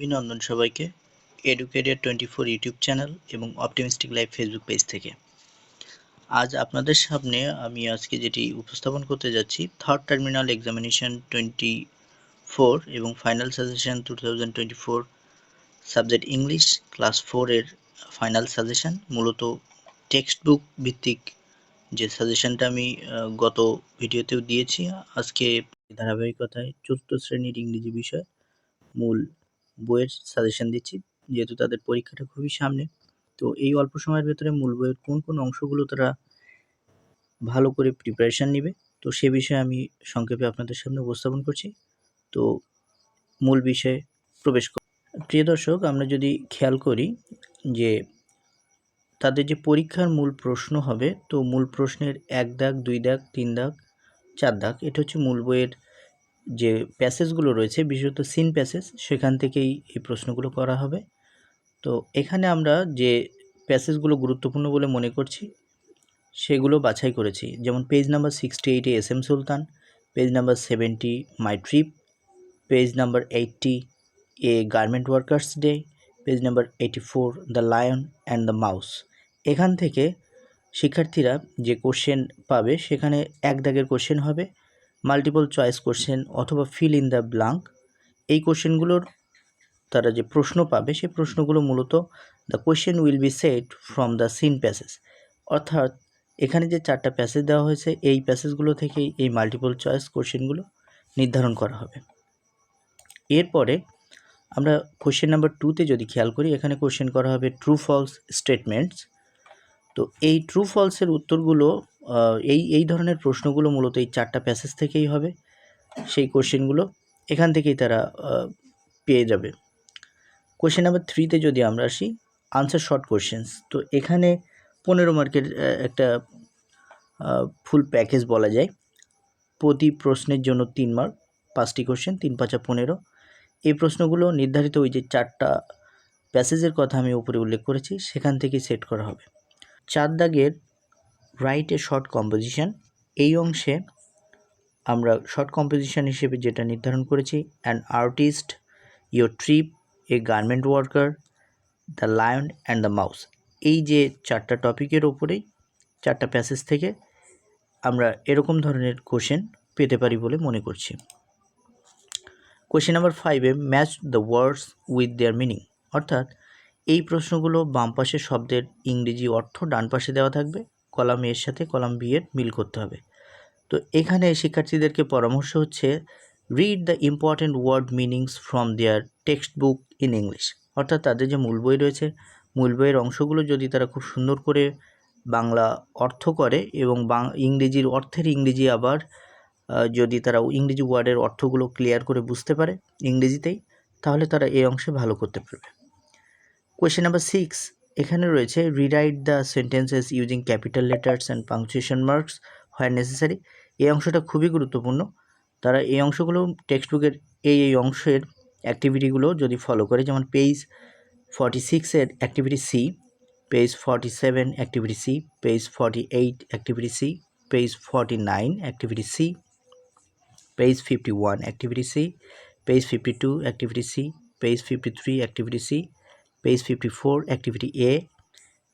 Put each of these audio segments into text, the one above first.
অভিনন্দন সবাইকে। Educated twenty four YouTube channel এবং অপটিমিস্টিক লাইফ ফেসবুক পেজ থেকে। আজ আপনাদের সামনে আমি আজকে যেটি উপস্থাপন করতে যাচ্ছি third terminal examination twenty four এবং final suggestion two thousand twenty four subject English class ফোরের ফাইনাল সাজেশন মূলত টেক্সট বুক ভিত্তিক যে সাজেশনটা আমি গত ভিডিওতেও দিয়েছি। আজকে ধারাবাহিকতায় চতুর্থ শ্রেণির ইংরেজি বিষয়, মূল বইয়ের সাজেশন দিচ্ছি, যেহেতু তাদের পরীক্ষাটা খুবই সামনে। তো এই অল্প সময়ের ভেতরে মূল বইয়ের কোন কোন অংশগুলো তারা ভালো করে প্রিপারেশান নেবে, তো সে বিষয়ে আমি সংক্ষেপে আপনাদের সামনে উপস্থাপন করছি। তো মূল বিষয়ে প্রবেশ কর প্রিয় দর্শক, আমরা যদি খেয়াল করি যে তাদের যে পরীক্ষার মূল প্রশ্ন হবে, তো মূল প্রশ্নের এক দাগ, দুই দাগ, তিন দাগ, চার দাগ, এটা হচ্ছে মূল বইয়ের যে প্যাসেজগুলো রয়েছে, বিশেষত সিন প্যাসেজ, সেখান থেকেই এই প্রশ্নগুলো করা হবে। তো এখানে আমরা যে প্যাসেজগুলো গুরুত্বপূর্ণ বলে মনে করছি, সেগুলো বাছাই করেছি। যেমন পেজ নাম্বার সিক্সটি এইটে S M Sultan, page number seventy my trip, page number eighty a garment workers day, page number eighty four the lion and the mouse. এখান থেকে শিক্ষার্থীরা যে কোশ্চেন পাবে, সেখানে এক দাগের কোশ্চেন হবে। মাল্টিপল চয়েস কোশ্চেন অথবা ফিল ইন দ্য ব্লাঙ্ক এই কোশ্চেনগুলোর তারা যে প্রশ্ন পাবে, সেই প্রশ্নগুলো মূলত the question will be set from the seen passage অর্থাৎ এখানে যে চারটা প্যাসেজ দেওয়া হয়েছে, এই প্যাসেজগুলো থেকেই এই মাল্টিপল চয়েস কোশ্চেনগুলো নির্ধারণ করা হবে। এরপরে আমরা কোশ্চেন নাম্বার টুতে যদি খেয়াল করি, এখানে কোশ্চেন করা হবে ট্রু ফলস স্টেটমেন্টস তো এই ট্রু ফলসের উত্তরগুলো এই এই ধরনের প্রশ্নগুলো মূলত এই চারটা প্যাসেজ থেকেই হবে। সেই কোশ্চেনগুলো এখান থেকেই তারা পেয়ে যাবে। কোশ্চেন নাম্বার থ্রিতে যদি আমরা আসি আনসার শর্ট কোশ্চেন্স তো এখানে পনেরো মার্কের একটা ফুল প্যাকেজ বলা যায়। প্রতি প্রশ্নের জন্য তিন মার্ক পাঁচটি কোশ্চেন তিন পাঁচা পনেরো। এই প্রশ্নগুলো নির্ধারিত ওই যে চারটা প্যাসেজের কথা আমি উপরে উল্লেখ করেছি, সেখান থেকে সেট করা হবে। চার দাগের রাইট এ শর্ট কম্পোজিশন এই অংশে আমরা শর্ট কম্পোজিশন হিসেবে যেটা নির্ধারণ করেছি an artist your trip a garment worker the lion and the mouse এই যে চারটা টপিকের ওপরেই চারটা প্যাসেজ থেকে আমরা এরকম ধরনের কোশ্চেন পেতে পারি বলে মনে করছি। কোশ্চেন নাম্বার ফাইভে match the words with their meaning অর্থাৎ এই প্রশ্নগুলো বাম পাশের শব্দের ইংরেজি অর্থ ডান পাশে দেওয়া থাকবে কলাম এর সাথে কলাম বি এর মিল করতে হবে। তো এখানে শিক্ষার্থীদেরকে পরামর্শ হচ্ছে read the important word meanings from their textbook in English অর্থাৎ তাদের যে মূল বই রয়েছে, মূল বইয়ের অংশগুলো যদি তারা খুব সুন্দর করে বাংলা অর্থ করে এবং ইংরেজির অর্থের ইংরেজি আবার যদি তারা ইংরেজি ওয়ার্ডের অর্থগুলো ক্লিয়ার করে বুঝতে পারে ইংরেজিতেই, তাহলে তারা এই অংশে ভালো করতে পারবে। কোয়েশ্চেন নাম্বার সিক্স এখানে রয়েছে rewrite the sentences using capital letters and punctuation marks where necessary এই অংশটা খুবই গুরুত্বপূর্ণ। তারা এই অংশগুলো টেক্সট বুকের এই এই অংশের অ্যাক্টিভিটিগুলো যদি ফলো করে, যেমন পেজ ফর্টি সিক্সের activity C page forty seven activity C page forty eight activity C page forty nine activity C page fifty one activity C page fifty two activity C page fifty three activity C page fifty four activity A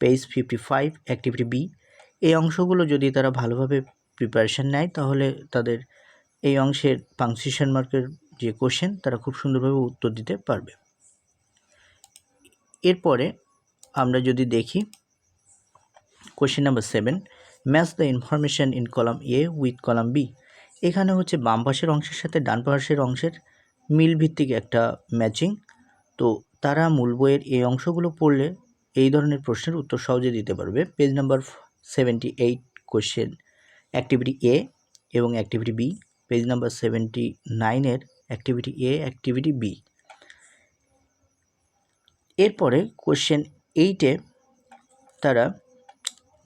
page fifty five activity B এই অংশগুলো যদি তারা ভালোভাবে preparation নেয়, তাহলে তাদের এই অংশের পাংচুয়েশন মার্কের যে কোশ্চেন তারা খুব সুন্দরভাবে উত্তর দিতে পারবে। এরপরে আমরা যদি দেখি question number seven match the information in column A with column B এখানে হচ্ছে বাম পাশের অংশের সাথে ডান পাশের অংশের মিল ভিত্তিক একটা ম্যাচিং তো তারা মূল বইয়ের এই অংশগুলো পড়লে এই ধরনের প্রশ্নের উত্তর সহজে দিতে পারবে। Page number seventy eight question activity A এবং activity B page number seventy নাইনের অ্যাক্টিভিটি এ অ্যাক্টিভিটি বি এরপরে কোশ্চেন এইটে তারা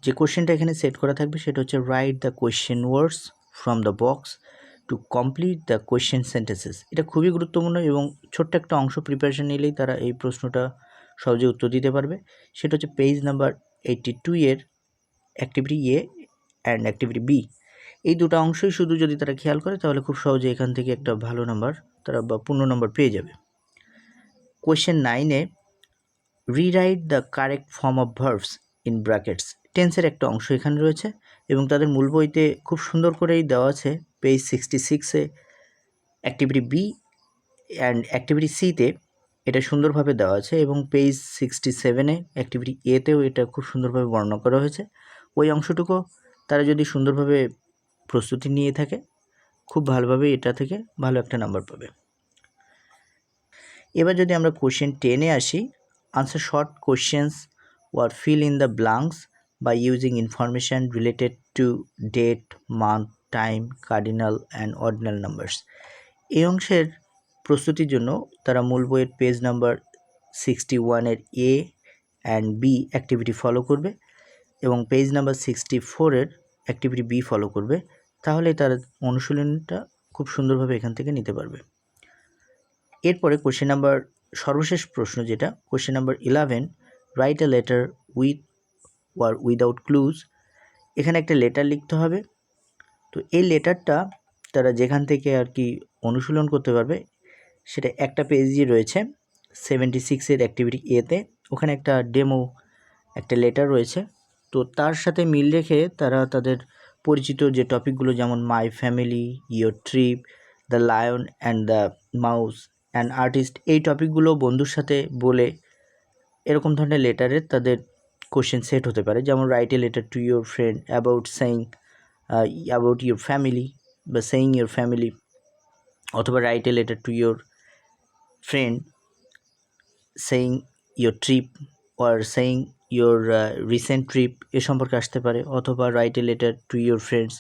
যে কোশ্চেনটা এখানে সেট করা থাকবে সেটা হচ্ছে write the question words from the box to complete the question sentences এটা খুবই গুরুত্বপূর্ণ এবং ছোট্ট একটা অংশ প্রিপারেশন নিলেই তারা এই প্রশ্নটা সহজে উত্তর দিতে পারবে। সেটা হচ্ছে পেজ নাম্বার এইটটি টু এর activity A and activity B এই দুটো অংশই শুধু যদি তারা খেয়াল করে, তাহলে খুব সহজে এখান থেকে একটা ভালো নাম্বার তারা বা পূর্ণ নাম্বার পেয়ে যাবে। কোয়েশ্চেন নাইনে rewrite the correct form of verbs in brackets টেন্সের একটা অংশ এখানে রয়েছে এবং তাদের মূল বইতে খুব সুন্দর করেই দেওয়া আছে পেজ সিক্সটি সিক্সে অ্যাক্টিভিটি বি অ্যান্ড অ্যাক্টিভিটি সিতে এটা সুন্দরভাবে দেওয়া আছে এবং পেজ সিক্সটি সেভেনে অ্যাক্টিভিটি এতেও এটা খুব সুন্দরভাবে বর্ণনা করা হয়েছে। ওই অংশটুকু তারা যদি সুন্দরভাবে প্রস্তুতি নিয়ে থাকে, খুব ভালোভাবে এটা থেকে ভালো একটা নাম্বার পাবে। এবার যদি আমরা কোশ্চেন টেনে আসি answer short questions or fill in the blanks by using information related to date month time, cardinal and ordinal numbers. এই অংশের প্রস্তুতির জন্য তারা মূল বইয়ের পেজ নাম্বার সিক্সটি ওয়ানের A and B activity follow করবে এবং পেজ নাম্বার সিক্সটি ফোরের অ্যাক্টিভিটি বি ফলো করবে। তাহলে তারা অনুশীলনটা খুব সুন্দরভাবে এখান থেকে নিতে পারবে। এরপরে কোশ্চেন নাম্বার সর্বশেষ প্রশ্ন যেটা question number eleven write a letter with or without clues এখানে একটা লেটার লিখতে হবে। তো এই লেটারটা তারা যেখান থেকে আর কি অনুশীলন করতে পারবে, সেটা একটা পেজই রয়েছে সেভেন্টি সিক্সের অ্যাক্টিভিটি এতে। ওখানে একটা ডেমো একটা লেটার রয়েছে। তো তার সাথে মিল রেখে তারা তাদের পরিচিত যে টপিকগুলো যেমন my family your trip the lion and the mouse and artist এই টপিকগুলো বন্ধুর সাথে বলে এরকম ধরনের লেটারের তাদের কোশ্চেন সেট হতে পারে। যেমন write a letter to your friend about saying about your family বা সেইং ইউর ফ্যামিলি অথবা write a letter to your friend saying your trip or saying your recent trip এ সম্পর্কে আসতে পারে, অথবা write a letter to your friends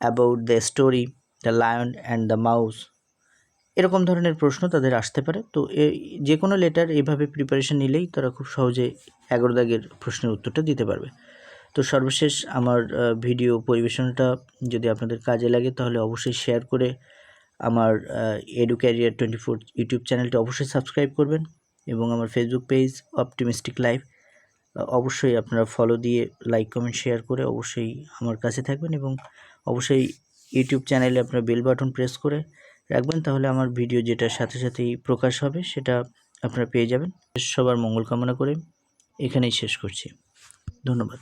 about the story the lion and the mouse এরকম ধরনের প্রশ্ন তাদের আসতে পারে। তো যে কোনো লেটার এভাবে প্রিপারেশন নিলেই তারা খুব সহজে এগারো দাগের প্রশ্নের উত্তরটা দিতে পারবে। তো সর্বশেষ আমার ভিডিও পরিবেশনটা যদি আপনাদের কাজে লাগে, তাহলে অবশ্যই শেয়ার করে আমার edu career twenty four YouTube চ্যানেলটি অবশ্যই সাবস্ক্রাইব করবেন এবং আমার ফেসবুক পেজ অপটিমিস্টিক লাইফ অবশ্যই আপনারা ফলো দিয়ে লাইক কমেন্ট শেয়ার করে অবশ্যই আমার কাছে থাকবেন এবং অবশ্যই ইউটিউব চ্যানেলে আপনারা বেল বাটন প্রেস করে রাখবেন, তাহলে আমার ভিডিও যেটা সাথে সাথেই প্রকাশ হবে, সেটা আপনারা পেয়ে যাবেন। সবার মঙ্গল কামনা করে এখানেই শেষ করছি। ধন্যবাদ।